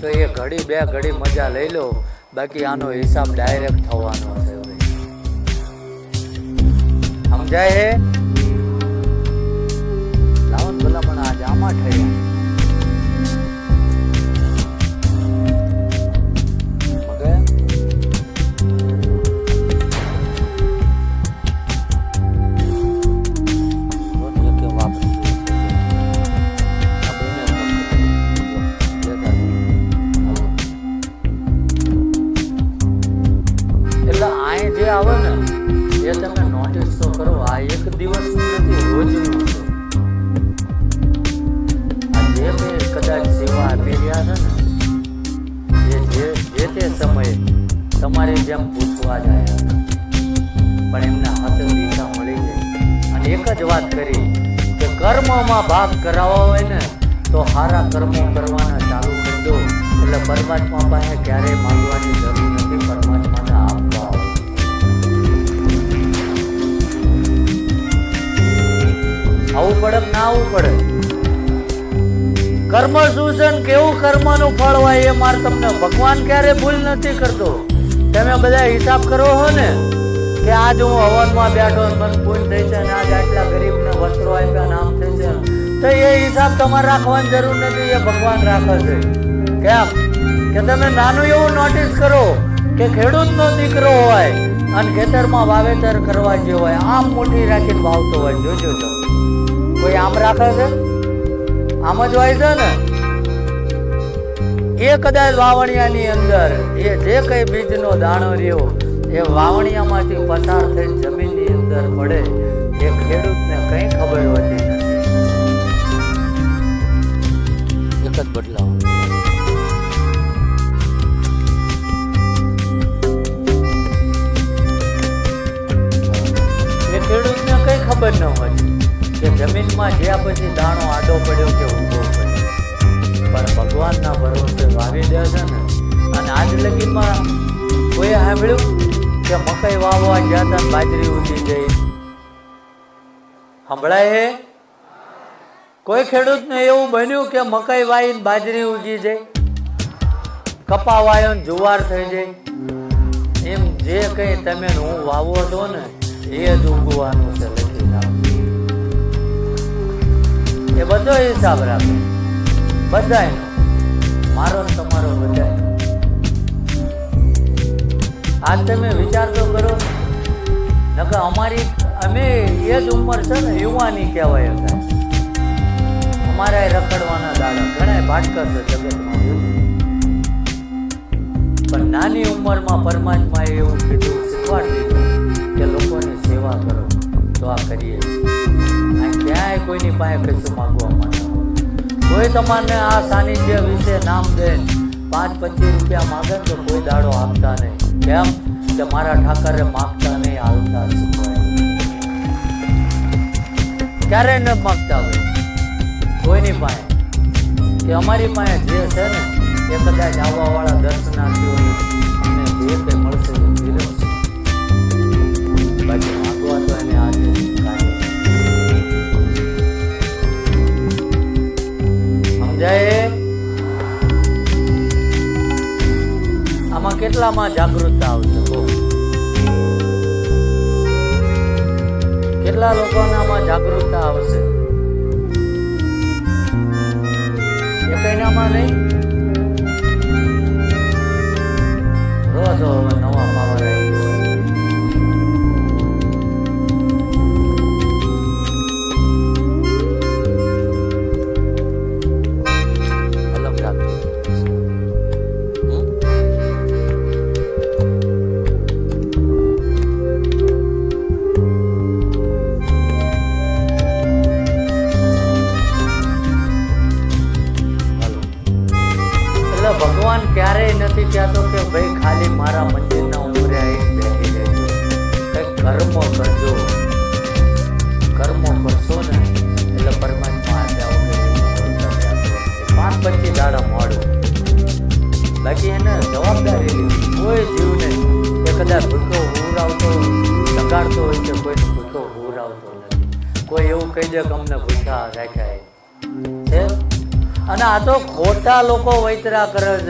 તો એ ઘડી બે ઘડી મજા લઈ લો. બાકી આનો હિસાબ ડાયરેક્ટ થવાનો છે સમજાય હે? નોટિસ કરો. આ એક દિવસ નથી રોજનું જે મેં કદાચ સેવા આપી રહ્યા છે ને જે જે તે સમયે તમારે જેમ પૂછવા જાય પણ એમને હાથે દિશા મળી ગઈ અને એક જ વાત કરી કે કર્મમાં ભાગ કરાવવા હોય ને, તો સારા કર્મો કરવાના ચાલુ કરી દો. એટલે પરમાત્મા પાસે ક્યારેય માંગવાની જરૂર નથી પરમાત્માને પડે ના આવવું પડે કર્મ શું છે ને કેવું કર્મનું ફળ હોય એ મારે તમને ભગવાન ક્યારે ભૂલ નથી કરતો. તમે બધા હિસાબ કરો છો ને કે આજ હું હવનમાં બેઠો મને પૂન થઈ છે ને આજ આટલા ગરીબને વસ્ત્રો આપ્યા નામ થઈ છે તો એ હિસાબ તમારે રાખવાની જરૂર નથી, એ ભગવાન રાખે છે. કેમ? કે તમે નાનું એવું નોટિસ કરો કે ખેડૂતનો દીકરો હોય અને ખેતરમાં વાવેતર કરવા જે હોય, આમ મોટી રાખીને વાવતો હોય, જોજો તમે કોઈ આમ રાખે છે? આમ જ હોય છે ને? એ કદાચ વાવણિયાની અંદર, એ જે કઈ બીજનો દાણો રહ્યો, એ વાવણિયામાંથી પસાર થઈ જમીનની અંદર પડે, એ ખેડૂતને કઈ ખબર હોતી નથી. એક જ બદલાવ. પડ્યો કે પડ્યો પણ ભગવાનના ભરોસે વાવી દે છે ને, અને આજ લગીમાં કોઈ સાંભળ્યું કે મકાઈ વાવવા ગયા હતા બાજરી ઉડી ગઈ? સંભળાય? હે કોઈ ખેડૂતને એવું બન્યું કે મકાઈ વાવીને બાજરી ઉગી જાય? કપા વાયો ને જુવાર થઈ જાય? એમ જે કંઈ તમે હું વાવો છો ને, એ જ ઉગવાનું છે લખી એ બધો હિસાબ રાખે. બધાયનો. મારો તમારો બધાય. આજ તમે વિચાર તો કરો. નકર અમારી અમે એ જ ઉંમર છે ને, યુવાની કહેવાય હતા અમારા રખડવાના દાડા. ઘણા ભાટકર છે જગતમાં. પણ નાની ઉંમરમાં પરમાત્માએ એવું કીધું, શીખવાડી દીધું કે લોકોની સેવા કરો. તો આ કરીએ. છીએ ક્યાંય કોઈની પાસે કશું માગવા માંગતા કોઈ તમારને આ સાનિધ્ય વિશે નામ દે, પાંચ, પચીસ રૂપિયા માગે તો કોઈ દાડો આપતા નહીં. કેમ? કે મારા ઠાકરે માગતા નહીં આવતા ક્યારે ન માગતા હોય? કોઈની પાસે? કે અમારી પાસે જે છે ને, એ કદાચ આવવાવાળા દર્શનાર્થીઓ જે આમાં કેટલામાં જાગૃતતા આવશે? કેટલા લોકોને આમાં જાગૃતતા આવશે? એ કઈનામાં નહીં ક્યારેય નથી કહેતો કે ભાઈ ખાલી મારા મંદિરના ઉમરે આવીને બેસી રહેજો. કંઈક કર્મો કરજો. કર્મો કરશો ને એટલે પરમાત્મા પાંચ પચીસ દાડા મોડું. બાકી એને જવાબદારી લીધી. કોઈ જીવને એ કદાચ ભૂખો હુરાવતો લગાડતો હોય કે કોઈને ભૂખો હુરાવતો નથી. કોઈ એવું કહી દે કે અમને ભૂખા રાખ્યા છે. અને આ તો ખોટા લોકો વૈતરા કરે છે.